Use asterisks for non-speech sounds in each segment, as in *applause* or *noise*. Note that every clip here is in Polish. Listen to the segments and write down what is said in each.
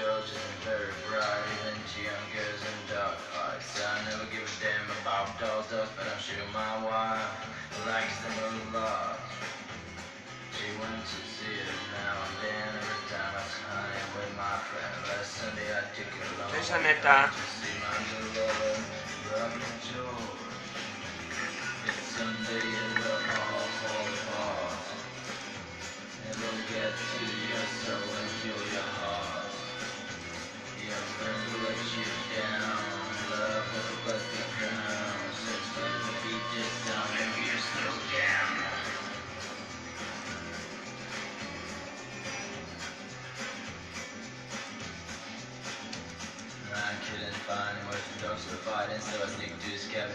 shows isn't very bright, young girls in dark. I never give a damn about doll dust, but I'm sure my wife likes the moolah. She went to see it now and then every time I was hunting with my friend. Last Sunday I took her along.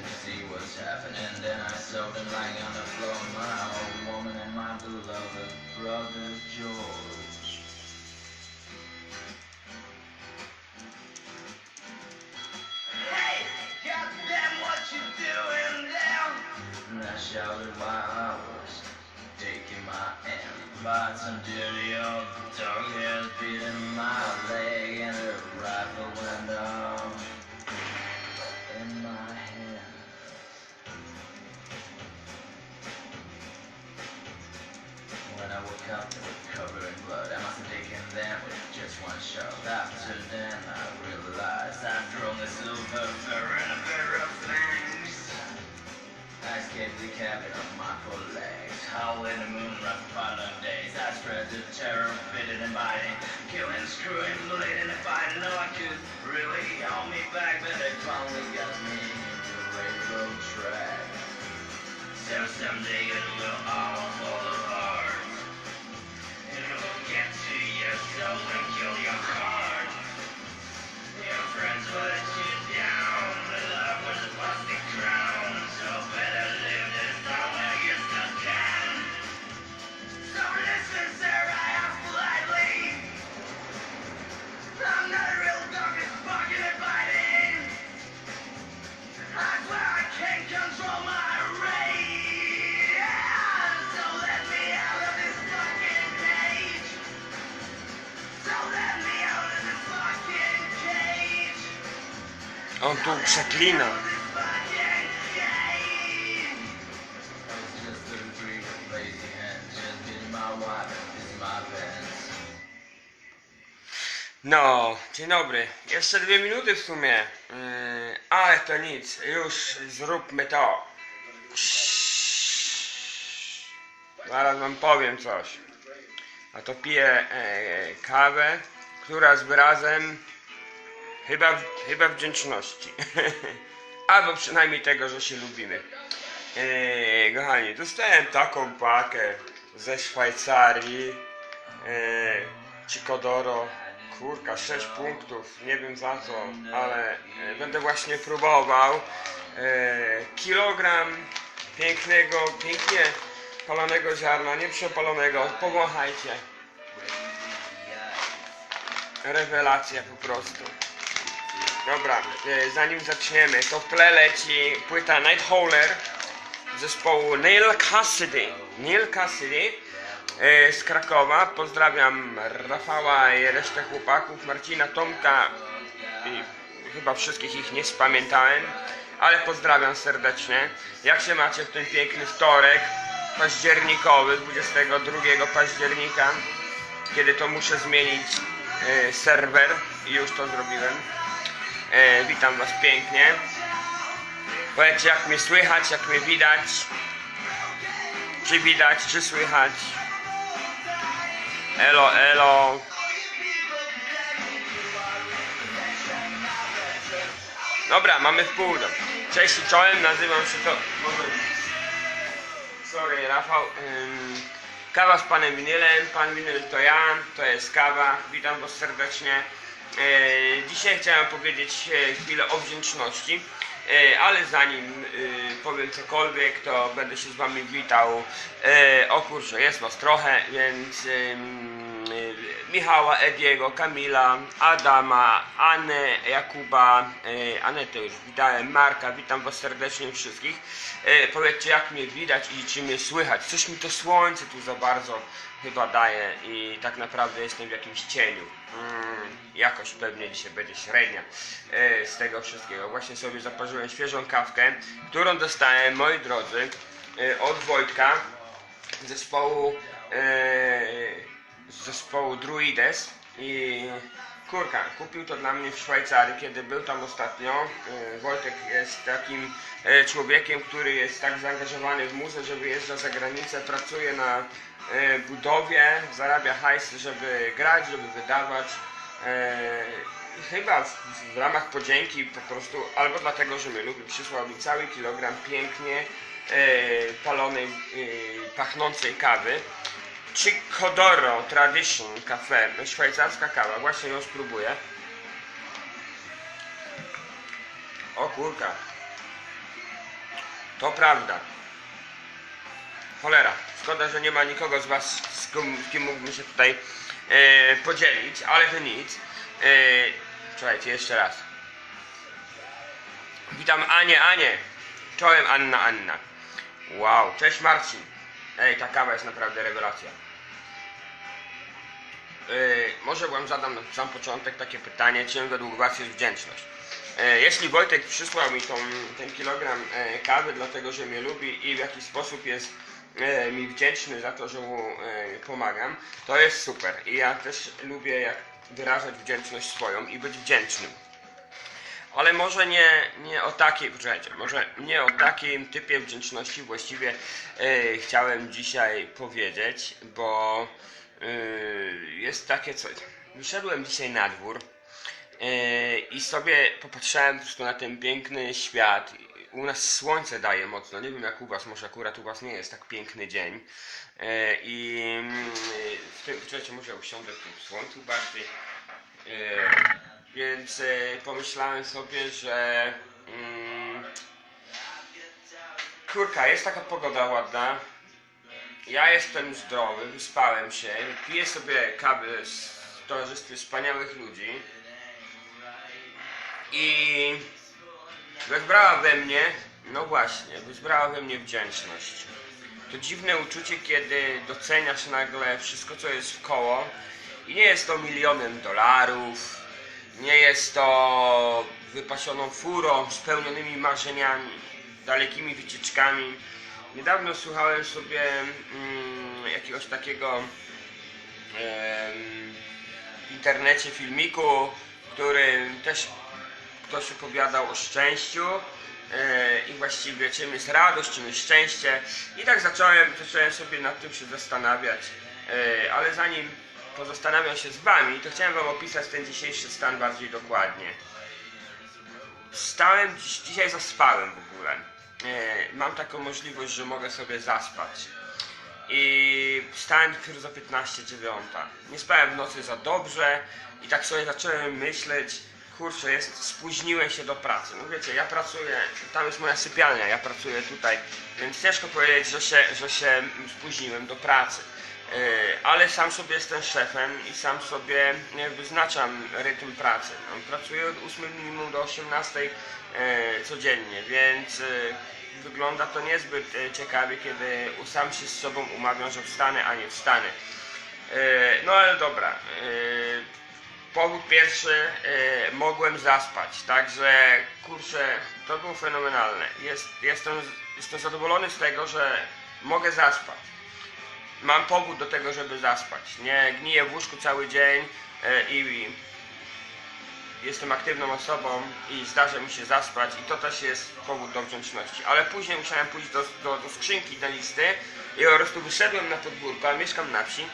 See what's happening. Then I saw them lying on the floor, my old woman and my beloved brother George. The cabin on my four legs, howl in the moon right for days. I spread the terror, fitting and biting, killing, screwing, bleeding and fighting. No, I could really hold me back, but they finally got me into railroad track. So someday it will all fall apart. It will get to your soul and kill your heart. Your friends will you kissing my pants. No, dzień dobry. Jeszcze dwie minuty w sumie. Yy, ale to nic. Już zróbmy to. Zaraz wam powiem coś. A to piję e, kawę, która z wyrazem chyba, chyba wdzięczności. *laughs* Albo przynajmniej tego, że się lubimy. E, kochani, dostałem taką pakę ze Szwajcarii. E, Cicodoro. Kurka, 6 punktów, nie wiem za co, ale e, będę właśnie próbował. E, kilogram pięknego, pięknie palonego ziarna, nie przepalonego, powąchajcie. Rewelacja po prostu. Dobra, e, zanim zaczniemy, to w tle leci płyta Night Howler zespołu Neil Cassidy. Neil Cassidy e, z Krakowa. Pozdrawiam Rafała i resztę chłopaków, Marcina, Tomka i chyba wszystkich ich nie spamiętałem, ale pozdrawiam serdecznie. Jak się macie w ten piękny wtorek październikowy, 22 października, kiedy to muszę zmienić e, serwer i już to zrobiłem. E, witam Was pięknie. Powiedzcie jak mnie słychać, jak mnie widać. Czy widać, czy słychać. Elo, elo. Dobra, mamy w pół. Cześć i czołem, nazywam się to... Sorry, Rafał. Kawa z panem Winylem. Pan Winyl to ja, to jest kawa. Witam was serdecznie. E, dzisiaj chciałem powiedzieć e, chwilę o wdzięczności. E, ale zanim powiem cokolwiek, to będę się z wami witał. O kurczę, jest was trochę, więc Michała, Ediego, Kamila, Adama, Anę, Jakuba, e, Anetę już widziałem, Marka, witam was serdecznie wszystkich. E, powiedzcie jak mnie widać i czy mnie słychać. Coś mi to słońce tu za bardzo chyba daje i tak naprawdę jestem w jakimś cieniu. Mm, jakoś pewnie dzisiaj będzie średnia e, z tego wszystkiego. Właśnie sobie zaparzyłem świeżą kawkę, którą dostałem, moi drodzy, od Wojtka zespołu z zespołu Druides i kurka, kupił to dla mnie w Szwajcarii, kiedy był tam ostatnio. E, Wojtek jest takim e, człowiekiem, który jest tak zaangażowany w muzę, że wyjeżdża za granicę, pracuje na e, budowie, zarabia hajs, żeby grać, żeby wydawać. I chyba w, ramach podzięki po prostu, albo dlatego, że mnie lubi, przysłał mi cały kilogram pięknie palonej, pachnącej kawy. Chicodoro Tradition Cafe, szwajcarska kawa, właśnie ją spróbuję. O kurka. To prawda. Cholera, szkoda, że nie ma nikogo z was, z kim, mógłbym się tutaj e, podzielić, ale to nic. E, słuchajcie, jeszcze raz. Witam Anię, Anię. Czołem Anna, Anna. Wow, cześć Marcin. Ej, ta kawa jest naprawdę rewelacja. Yy, może wam zadam na sam początek takie pytanie, czym według was jest wdzięczność? Yy, jeśli Wojtek przysłał mi tą, ten kilogram e, kawy, dlatego że mnie lubi i w jakiś sposób jest mi wdzięczny za to, że mu pomagam, to jest super. I ja też lubię jak wyrażać wdzięczność swoją i być wdzięcznym. Ale może nie, nie o takiej, poczekajcie, może nie o takim typie wdzięczności właściwie e, chciałem dzisiaj powiedzieć, bo jest takie coś. Wyszedłem dzisiaj na dwór e, i sobie popatrzyłem po prostu na ten piękny świat. U nas słońce daje mocno, nie wiem jak u was, może akurat u was nie jest tak piękny dzień. E, I w tym, poczekajcie, może usiądę w słońcu bardziej. Więc pomyślałem sobie, że mm, kurka, jest taka pogoda ładna. Ja jestem zdrowy, wyspałem się, piję sobie kawę w towarzystwie wspaniałych ludzi. I wezbrała we mnie, no właśnie, wezbrała we mnie wdzięczność. To dziwne uczucie, kiedy doceniasz nagle wszystko, co jest wkoło i nie jest to milionem dolarów, nie jest to wypasioną furą, spełnionymi marzeniami, dalekimi wycieczkami. Niedawno słuchałem sobie mm, jakiegoś takiego w internecie filmiku, który też ktoś opowiadał o szczęściu e, i właściwie czym jest radość, czym jest szczęście. I tak zacząłem, zacząłem sobie nad tym się zastanawiać, e, ale zanim pozastanawiam się z Wami, to chciałem Wam opisać ten dzisiejszy stan bardziej dokładnie. Stałem, dzisiaj zaspałem w ogóle. E, mam taką możliwość, że mogę sobie zaspać. I wstałem dopiero za 15 dziewiąta. Nie spałem w nocy za dobrze i tak sobie zacząłem myśleć, kurczę, jest, spóźniłem się do pracy. No wiecie, ja pracuję, tam jest moja sypialnia, ja pracuję tutaj, więc ciężko powiedzieć, że się, że się spóźniłem do pracy. Yy, ale sam sobie jestem szefem i sam sobie wyznaczam rytm pracy. No, pracuję od 8 minimum do 18 yy, codziennie, więc yy, wygląda to niezbyt ciekawie, kiedy sam się z sobą umawiam, że wstanę, a nie wstanę. No ale dobra. Powód pierwszy, mogłem zaspać, także kurczę, to było fenomenalne. Jest, jestem, jestem zadowolony z tego, że mogę zaspać mam powód do tego, żeby zaspać. Nie gniję w łóżku cały dzień e, i jestem aktywną osobą i zdarza mi się zaspać i to też jest powód do wdzięczności. Ale później musiałem pójść do, do, do skrzynki, do listy i po prostu wyszedłem na podwórko, a mieszkam na wsi.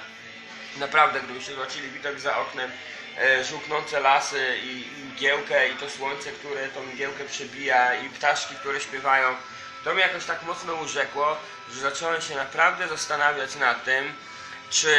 Naprawdę, gdybyście zobaczyli widok za oknem, e, żółknące lasy i, i mgiełkę i to słońce, które tą mgiełkę przebija i ptaszki, które śpiewają, to mnie jakoś tak mocno urzekło, że zacząłem się naprawdę zastanawiać nad tym, czy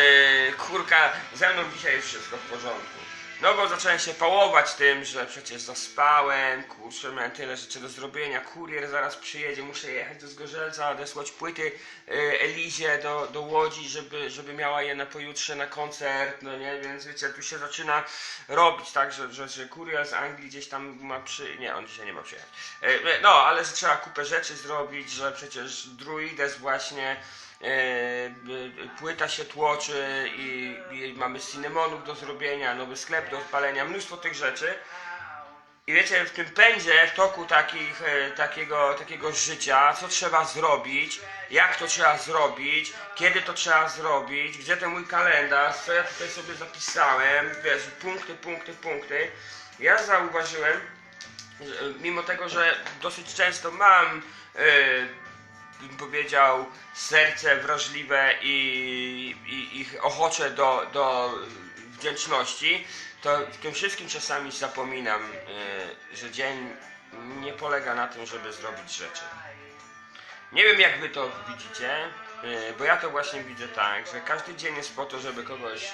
kurka, ze mną dzisiaj jest wszystko w porządku. No bo zacząłem się pałować tym, że przecież zaspałem, kurczę, miałem tyle rzeczy do zrobienia, kurier zaraz przyjedzie, muszę jechać do Zgorzelca, odesłać płyty y, Elizie do, do Łodzi, żeby, żeby miała je na pojutrze na koncert, no nie, więc wiecie, tu się zaczyna robić tak, że, że, że kurier z Anglii gdzieś tam ma przy... nie, on dzisiaj nie ma przyjechać. Y, No, ale że trzeba kupę rzeczy zrobić, że przecież Druides właśnie płyta się tłoczy i, i mamy cinemonów do zrobienia, nowy sklep do odpalenia, mnóstwo tych rzeczy. I wiecie, w tym pędzie, w toku takich, e, takiego, takiego życia, co trzeba zrobić, jak to trzeba zrobić, kiedy to trzeba zrobić, gdzie ten mój kalendarz, co ja tutaj sobie zapisałem, wiesz, punkty, punkty, punkty. Ja zauważyłem, e, mimo tego, że dosyć często mam e, bym powiedział, serce wrażliwe i, i, i ochocze do, do wdzięczności, to w tym wszystkim czasami zapominam, y, że dzień nie polega na tym, żeby zrobić rzeczy. Nie wiem, jak wy to widzicie, y, bo ja to właśnie widzę tak, że każdy dzień jest po to, żeby kogoś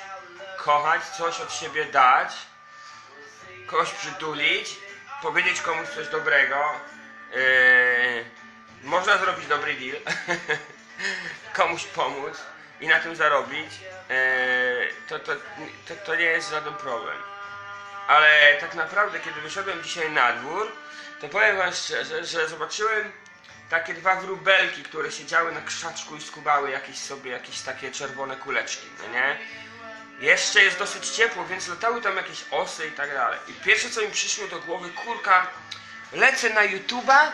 kochać, coś od siebie dać, kogoś przytulić, powiedzieć komuś coś dobrego. Yy, można zrobić dobry deal, *laughs* komuś pomóc i na tym zarobić. Yy, to, to, to, to nie jest żaden problem. Ale tak naprawdę, kiedy wyszedłem dzisiaj na dwór, to powiem wam szczerze, że zobaczyłem takie dwa wróbelki, które siedziały na krzaczku i skubały jakieś sobie jakieś takie czerwone kuleczki, no nie? Jeszcze jest dosyć ciepło, więc latały tam jakieś osy i tak dalej. I pierwsze co mi przyszło do głowy, kurka, lecę na YouTube'a,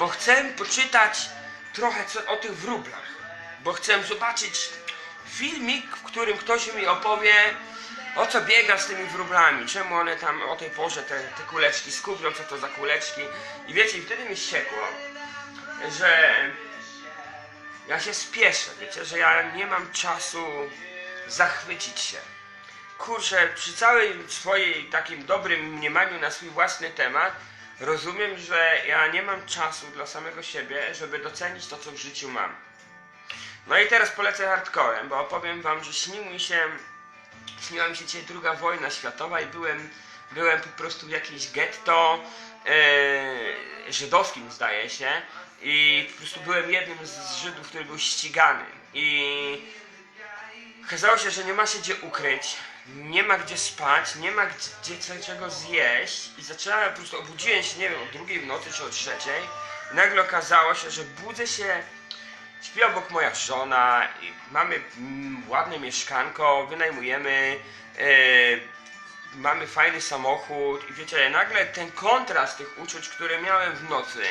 bo chcę poczytać trochę co, o tych wróblach. Bo chcę zobaczyć filmik, w którym ktoś mi opowie, o co biega z tymi wróblami, czemu one tam o tej porze te, te kuleczki skupią, co to za kuleczki. I wiecie, i wtedy mi ściekło, że ja się spieszę, wiecie, że ja nie mam czasu zachwycić się. Kurczę, przy całym swojej takim dobrym mniemaniu na swój własny temat, rozumiem, że ja nie mam czasu dla samego siebie, żeby docenić to, co w życiu mam. No i teraz polecę hardcorem, bo opowiem wam, że śnił mi się, śniła mi się dzisiaj druga wojna światowa i byłem, byłem po prostu w jakimś getto e, żydowskim zdaje się i po prostu byłem jednym z Żydów, który był ścigany i okazało się, że nie ma się gdzie ukryć, nie ma gdzie spać, nie ma gdzie gdzie czego zjeść i zacząłem, po prostu obudziłem się, nie wiem, o drugiej w nocy czy o trzeciej. I nagle okazało się, że budzę się, śpi obok moja żona, mamy mm, ładne mieszkanko, wynajmujemy, e, mamy fajny samochód i wiecie, nagle ten kontrast tych uczuć, które miałem w nocy,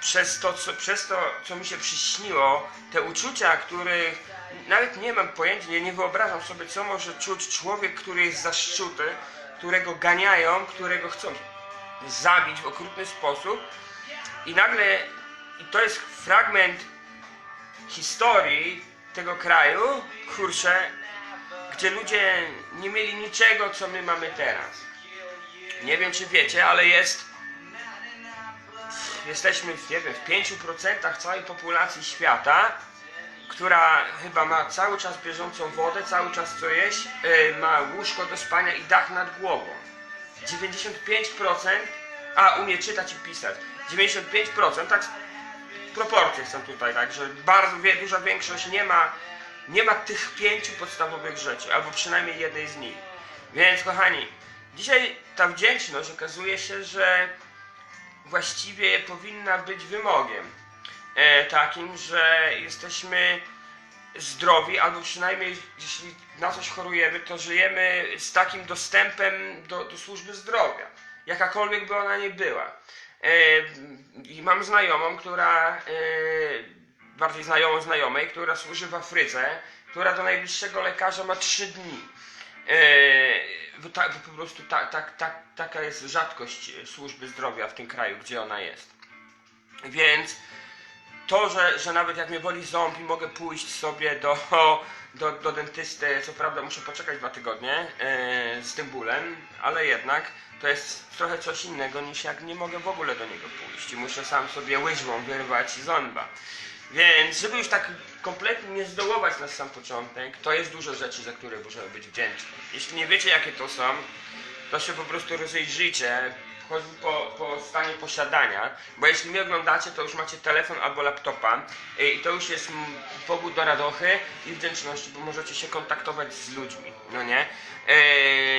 przez to, co, przez to, co mi się przyśniło, te uczucia, których nawet nie mam pojęcia, nie, nie wyobrażam sobie, co może czuć człowiek, który jest zaszczuty, którego ganiają, którego chcą zabić w okrutny sposób. I nagle, i to jest fragment historii tego kraju, kurczę, gdzie ludzie nie mieli niczego, co my mamy teraz. Nie wiem, czy wiecie, ale jest jesteśmy nie wiem, w 5% całej populacji świata, która chyba ma cały czas bieżącą wodę, cały czas co jeść, yy, ma łóżko do spania i dach nad głową. 95%, a umie czytać i pisać. 95%, tak proporcje są tutaj, tak, że bardzo duża większość nie ma, nie ma tych pięciu podstawowych rzeczy, albo przynajmniej jednej z nich. Więc kochani, dzisiaj ta wdzięczność okazuje się, że właściwie powinna być wymogiem takim, że jesteśmy zdrowi, albo przynajmniej jeśli na coś chorujemy, to żyjemy z takim dostępem do, do służby zdrowia, jakakolwiek by ona nie była. E, I mam znajomą, która, e, bardziej znajomą znajomej, która służy w Afryce, która do najbliższego lekarza ma 3 dni. E, bo bo po prostu ta, ta, ta, taka jest rzadkość służby zdrowia w tym kraju, gdzie ona jest. Więc to, że, że nawet jak mnie boli ząb i mogę pójść sobie do, *laughs* do, do dentysty, co prawda muszę poczekać dwa tygodnie e, z tym bólem, ale jednak to jest trochę coś innego niż jak nie mogę w ogóle do niego pójść i muszę sam sobie łyżwą wyrwać zęba. Więc, żeby już tak kompletnie nie zdołować na sam początek, to jest dużo rzeczy, za które możemy być wdzięczni. Jeśli nie wiecie, jakie to są, to się po prostu rozejrzyjcie, choćby po, po stanie posiadania, bo jeśli mnie oglądacie, to już macie telefon albo laptopa y, i to już jest powód do radochy i wdzięczności, bo możecie się kontaktować z ludźmi, no nie? E,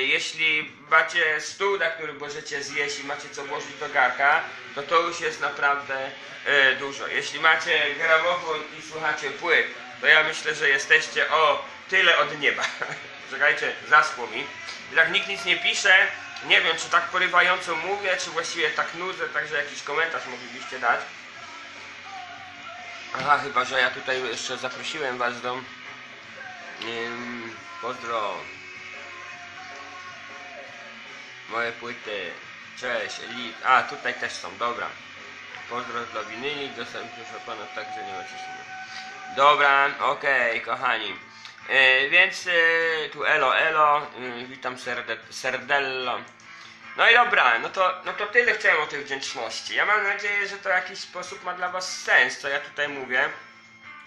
jeśli macie stół, na który możecie zjeść i macie co włożyć do garka, to to już jest naprawdę e, dużo. Jeśli macie gramofon i słuchacie płyt, to ja myślę, że jesteście o tyle od nieba. *laughs* Czekajcie, zaschło mi. I tak nikt nic nie pisze. Nie wiem, czy tak porywająco mówię, czy właściwie tak nudzę, także jakiś komentarz moglibyście dać. Aha, chyba, że ja tutaj jeszcze zaprosiłem was do... Ym, pozdro. Moje płyty. Cześć, Elit. A, tutaj też są, dobra. Pozdro dla winyli, dostępny pana, także nie ma ciśnienia. Dobra, okej, kochani. E, więc e, tu elo, elo, e, witam serde, serdello. No i dobra, no to, no to tyle chciałem o tej wdzięczności. Ja mam nadzieję, że to w jakiś sposób ma dla was sens, co ja tutaj mówię.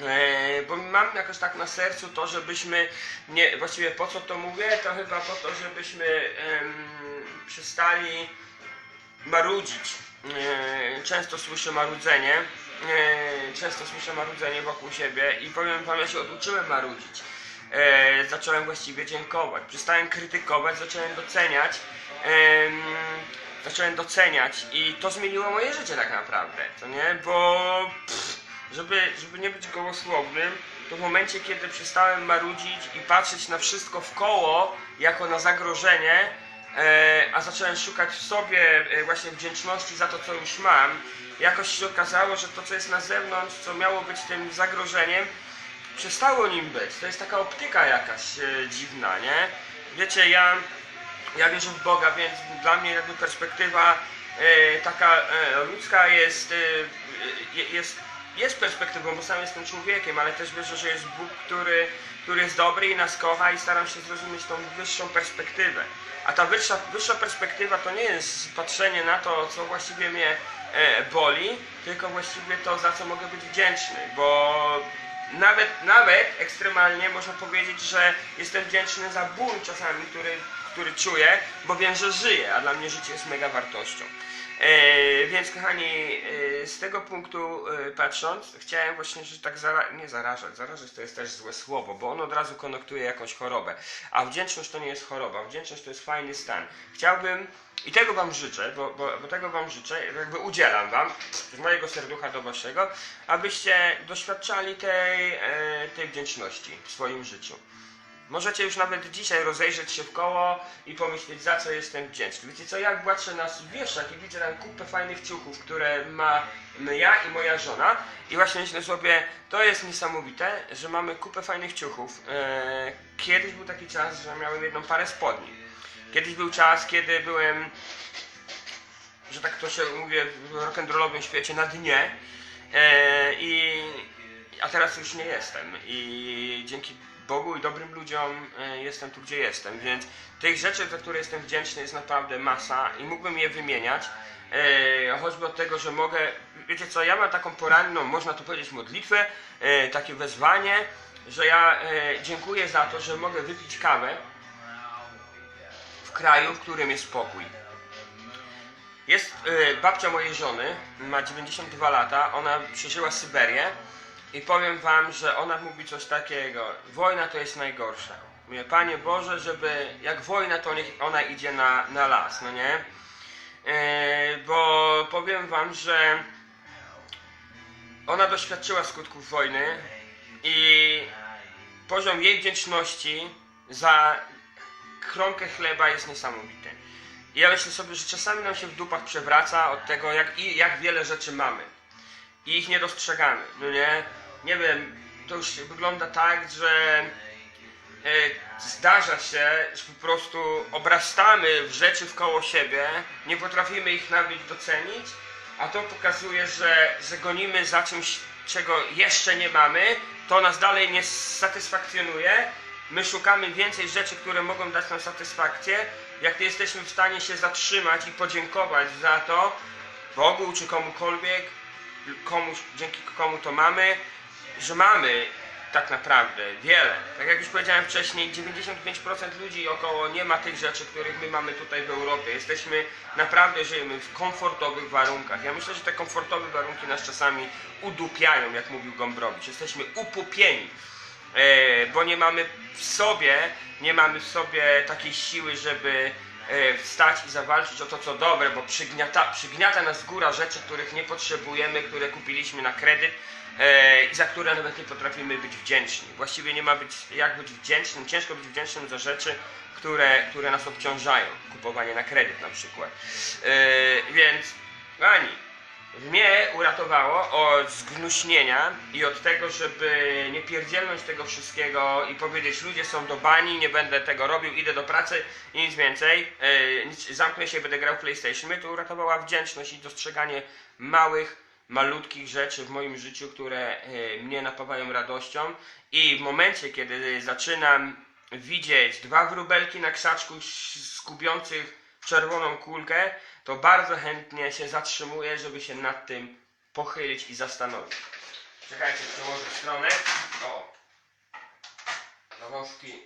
E, bo mam jakoś tak na sercu to, żebyśmy nie, właściwie po co to mówię, to chyba po to, żebyśmy przestali marudzić. Często słyszę marudzenie, często słyszę marudzenie wokół siebie i powiem wam, ja się oduczyłem marudzić. E, Zacząłem właściwie dziękować, przestałem krytykować, zacząłem doceniać. Em, Zacząłem doceniać i to zmieniło moje życie tak naprawdę, to nie? Bo pff, żeby, żeby nie być gołosłownym, to w momencie, kiedy przestałem marudzić i patrzeć na wszystko w koło jako na zagrożenie, e, a zacząłem szukać w sobie e, właśnie wdzięczności za to, co już mam, jakoś się okazało, że to, co jest na zewnątrz, co miało być tym zagrożeniem, przestało nim być. To jest taka optyka jakaś e, dziwna, nie? Wiecie, ja, ja wierzę w Boga, więc dla mnie jakby perspektywa e, taka e, ludzka jest, e, jest, jest perspektywą, bo sam jestem człowiekiem, ale też wierzę, że jest Bóg, który, który jest dobry i nas kocha i staram się zrozumieć tą wyższą perspektywę. A ta wyższa, wyższa perspektywa to nie jest patrzenie na to, co właściwie mnie e, boli, tylko właściwie to, za co mogę być wdzięczny, bo nawet, nawet ekstremalnie można powiedzieć, że jestem wdzięczny za ból czasami, który, który czuję, bo wiem, że żyję, a dla mnie życie jest mega wartością. E, więc kochani, e, z tego punktu e, patrząc, chciałem właśnie, że tak zara- nie zarażać, zarażać to jest też złe słowo, bo on od razu konoktuje jakąś chorobę, a wdzięczność to nie jest choroba, wdzięczność to jest fajny stan. Chciałbym, i tego wam życzę, bo, bo, bo tego wam życzę, jakby udzielam wam z mojego serducha do waszego, abyście doświadczali tej, tej wdzięczności w swoim życiu. Możecie już nawet dzisiaj rozejrzeć się w koło i pomyśleć, za co jestem wdzięczny. Wiecie co, jak patrzę na wieszak i widzę tam kupę fajnych ciuchów, które ma ja i moja żona i właśnie myślę sobie, to jest niesamowite, że mamy kupę fajnych ciuchów. Eee, Kiedyś był taki czas, że miałem jedną parę spodni. Kiedyś był czas, kiedy byłem, że tak to się mówię, w rock'n'rollowym świecie na dnie. Eee, i, a teraz już nie jestem. I dzięki Bogu i dobrym ludziom e, jestem tu, gdzie jestem. Więc tych rzeczy, za które jestem wdzięczny, jest naprawdę masa i mógłbym je wymieniać. E, choćby od tego, że mogę. Wiecie co, ja mam taką poranną, można tu powiedzieć, modlitwę, e, takie wezwanie, że ja dziękuję za to, że mogę wypić kawę w kraju, w którym jest spokój. Jest babcia mojej żony, ma 92 lata, ona przeżyła Syberię i powiem wam, że ona mówi coś takiego, wojna to jest najgorsza. Mówię, Panie Boże, żeby jak wojna, to niech ona idzie na, na las, no nie? E, bo powiem wam, że ona doświadczyła skutków wojny i poziom jej wdzięczności za kromkę chleba jest niesamowity. I ja myślę sobie, że czasami nam się w dupach przewraca od tego, jak, jak wiele rzeczy mamy. I ich nie dostrzegamy, no nie? Nie wiem, to już wygląda tak, że e, zdarza się, że po prostu obrastamy w rzeczy wkoło siebie, nie potrafimy ich nawet docenić, a to pokazuje, że, że gonimy za czymś, czego jeszcze nie mamy, to nas dalej nie satysfakcjonuje. My szukamy więcej rzeczy, które mogą dać nam satysfakcję. Jak nie jesteśmy w stanie się zatrzymać i podziękować za to Bogu czy komukolwiek, komuś, dzięki komu to mamy, że mamy tak naprawdę wiele. Tak jak już powiedziałem wcześniej, 95% ludzi około nie ma tych rzeczy, których my mamy tutaj w Europie. Jesteśmy, naprawdę żyjemy w komfortowych warunkach. Ja myślę, że te komfortowe warunki nas czasami udupiają, jak mówił Gombrowicz. Jesteśmy upupieni, e, bo nie mamy w sobie, nie mamy w sobie takiej siły, żeby wstać i zawalczyć o to, co dobre, bo przygniata, przygniata nas góra rzeczy, których nie potrzebujemy, które kupiliśmy na kredyt e, i za które nawet nie potrafimy być wdzięczni. Właściwie nie ma być jak być wdzięcznym, ciężko być wdzięcznym za rzeczy, które, które nas obciążają. Kupowanie na kredyt na przykład. E, więc, Ani, mnie uratowało od zgnuśnienia i od tego, żeby nie pierdzielnąć tego wszystkiego i powiedzieć ludzie są do bani, nie będę tego robił, idę do pracy i nic więcej, nic, zamknę się będę grał w PlayStation. Mnie to uratowała wdzięczność i dostrzeganie małych, malutkich rzeczy w moim życiu, które e, mnie napawają radością i w momencie, kiedy zaczynam widzieć dwa wróbelki na krzaczku skubiących czerwoną kulkę, to bardzo chętnie się zatrzymuję, żeby się nad tym pochylić i zastanowić. Czekajcie, przełożę stronę. O! Zawożki.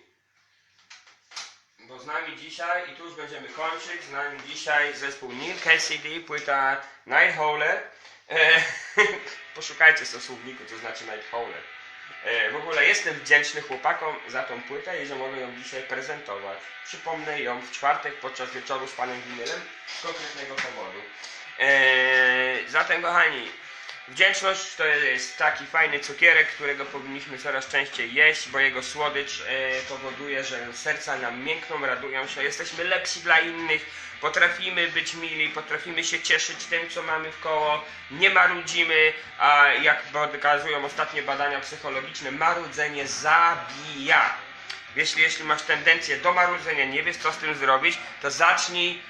Bo z nami dzisiaj, i tu już będziemy kończyć, z nami dzisiaj zespół Neil Cassidy, płyta Night Howler. E, *laughs* poszukajcie sobie słowniku, co znaczy Night Howler. E, w ogóle jestem wdzięczny chłopakom za tą płytę i że mogę ją dzisiaj prezentować. Przypomnę ją w czwartek podczas wieczoru z panem Winylem z konkretnego powodu. E, zatem kochani, wdzięczność to jest taki fajny cukierek, którego powinniśmy coraz częściej jeść, bo jego słodycz e, powoduje, że serca nam miękną, radują się, jesteśmy lepsi dla innych, potrafimy być mili, potrafimy się cieszyć tym, co mamy w koło, nie marudzimy, a jak pokazują ostatnie badania psychologiczne, marudzenie zabija. Jeśli, jeśli masz tendencję do marudzenia, nie wiesz co z tym zrobić, to zacznij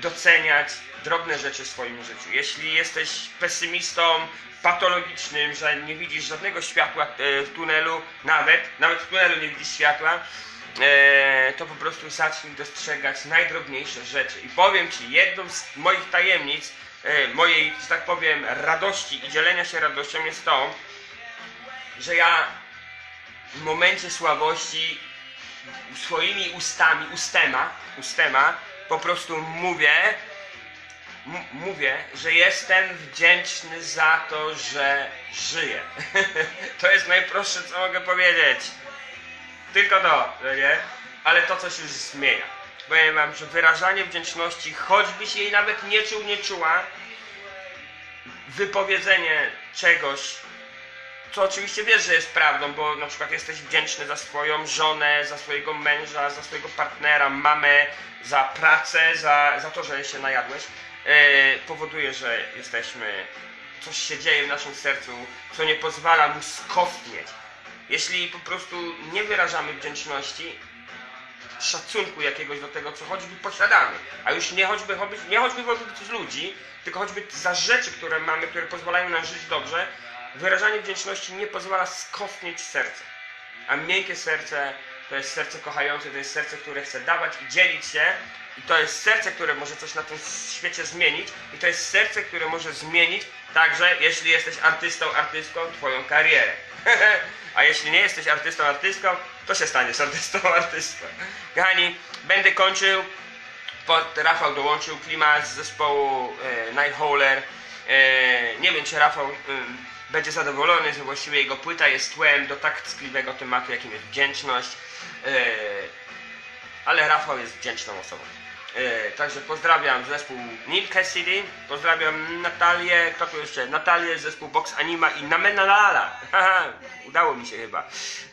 doceniać drobne rzeczy w swoim życiu. Jeśli jesteś pesymistą patologicznym, że nie widzisz żadnego światła e, w tunelu, nawet, nawet w tunelu nie widzisz światła, to po prostu zacznij dostrzegać najdrobniejsze rzeczy. I powiem Ci, jedną z moich tajemnic, e, mojej, że tak powiem, radości i dzielenia się radością jest to, że ja w momencie słabości swoimi ustami, ustema, ustema, po prostu mówię, mówię, że jestem wdzięczny za to, że żyję. *laughs* to jest najprostsze, co mogę powiedzieć. Tylko to, że nie? Ale to coś już zmienia. Powiem wam, że wyrażanie wdzięczności, choćbyś jej nawet nie czuł, nie czuła, wypowiedzenie czegoś, co oczywiście wiesz, że jest prawdą, bo na przykład jesteś wdzięczny za swoją żonę, za swojego męża, za swojego partnera, mamę, za pracę, za, za to, że się najadłeś, e, powoduje, że jesteśmy, coś się dzieje w naszym sercu, co nie pozwala mu skostnieć. Jeśli po prostu nie wyrażamy wdzięczności, szacunku jakiegoś do tego, co choćby posiadamy, a już nie choćby, nie choćby wobec ludzi, tylko choćby za rzeczy, które mamy, które pozwalają nam żyć dobrze, wyrażanie wdzięczności nie pozwala skostnieć serca. A miękkie serce to jest serce kochające, to jest serce, które chce dawać i dzielić się. I to jest serce, które może coś na tym świecie zmienić. I to jest serce, które może zmienić także, jeśli jesteś artystą, artystką, twoją karierę. *laughs* A jeśli nie jesteś artystą, artystką, to się staniesz artystą, *laughs* artystką. Kochani, będę kończył. Pod Rafał dołączył klimat z zespołu e, Night Howler. E, nie wiem, czy Rafał em, będzie zadowolony, że właściwie jego płyta jest tłem do tak tkliwego tematu, jakim jest wdzięczność. E, ale Rafał jest wdzięczną osobą. E, także pozdrawiam zespół Neil Cassidy, pozdrawiam Natalię, kto tu jeszcze? Natalię, zespół Box Anima i Namenalala. *laughs* Udało mi się chyba.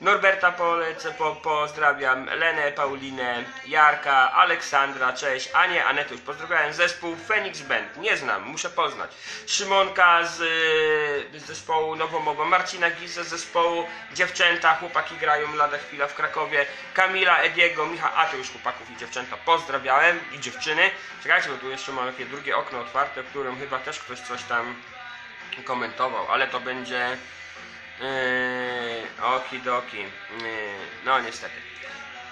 Norberta polecę, po, pozdrawiam Lenę, Paulinę, Jarka, Aleksandra, cześć, Anię, Anetę już pozdrawiam, zespół Phoenix Band, nie znam, muszę poznać. Szymonka z, z zespołu Nowomowa, Marcina Giza z zespołu Dziewczęta, chłopaki grają lada chwila w Krakowie, Kamila, Ediego, Michał, a to już chłopaków i dziewczęta pozdrawiałem i dziewczyny. Czekajcie, bo tu jeszcze mam takie drugie okno otwarte, w którym chyba też ktoś coś tam komentował, ale to będzie Yy, okidoki. Yy, no niestety.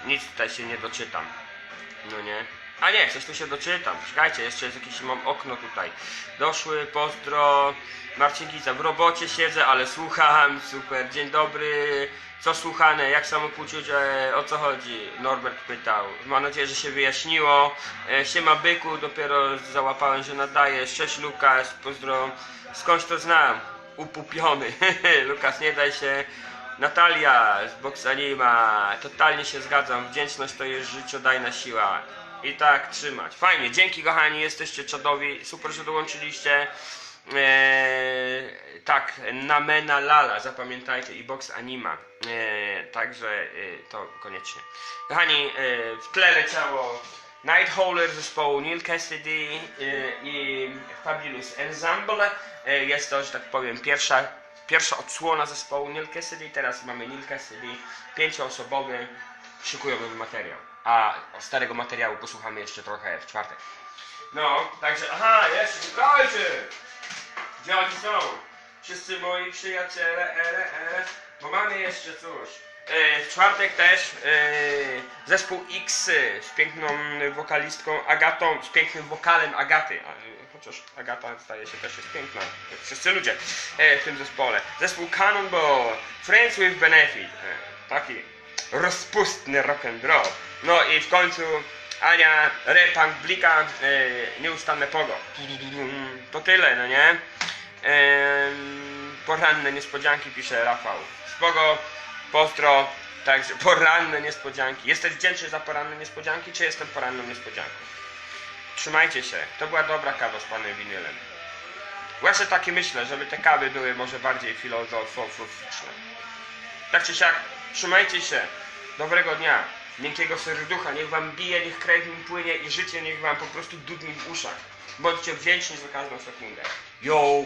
Nic tutaj się nie doczytam. No nie. A nie, coś tu się doczytam. Czekajcie, jeszcze jest jakieś, mam okno tutaj. Doszły, pozdro. Marcin Giza, w robocie siedzę, ale słucham. Super, dzień dobry. Co słuchane, jak samopoczucie, o co chodzi? Norbert pytał. Mam nadzieję, że się wyjaśniło. E, Siema byku, dopiero załapałem, że nadajesz. Cześć Lukas, pozdro. Skądś to znam? Upupiony. *laughs* Lukas, nie daj się. Natalia z Boxanima, totalnie się zgadzam. Wdzięczność to jest życiodajna siła. I tak trzymać. Fajnie, dzięki kochani, jesteście czadowi. Super, że dołączyliście. Eee, tak, Namena Lala, zapamiętajcie, i Box Anima. Eee, także e, to koniecznie. Kochani, e, w tle leciało Night Howler zespołu Neil Cassidy e, i Fabulous Ensemble. E, jest to, że tak powiem, pierwsza, pierwsza odsłona zespołu Neil Cassidy. Teraz mamy Neil Cassidy, pięcioosobowy, szykują materiał. A starego materiału posłuchamy jeszcze trochę w czwartek. No, także, aha, jeszcze, czekajcie! Gdzie oni są? Wszyscy moi przyjaciele, ere, ere, bo mamy jeszcze coś. E, w czwartek też e, zespół X z piękną wokalistką Agatą, z pięknym wokalem Agaty. E, chociaż Agata zdaje się też jest piękna, jak wszyscy ludzie w tym zespole. Zespół Cannonball, Friends with Benefit. Taki rozpustny rock and roll. No i w końcu Ania, Repunk, Blika, e, nieustanne pogo. To tyle, no nie? Poranne niespodzianki pisze Rafał. Spogo, pozdro, także *laughs* poranne niespodzianki. Jesteś wdzięczny za poranne niespodzianki, czy jestem poranną niespodzianką? Trzymajcie się. To była dobra kawa z panem winylem. Właśnie takie myślę, żeby te kawy były może bardziej filozoficzne. Tak czy siak, trzymajcie się. Dobrego dnia. Miękkiego serducha. Niech wam bije, niech krew im płynie i życie niech wam po prostu dudni w uszach. Bądźcie wdzięczni za każdą sekundę. Yo!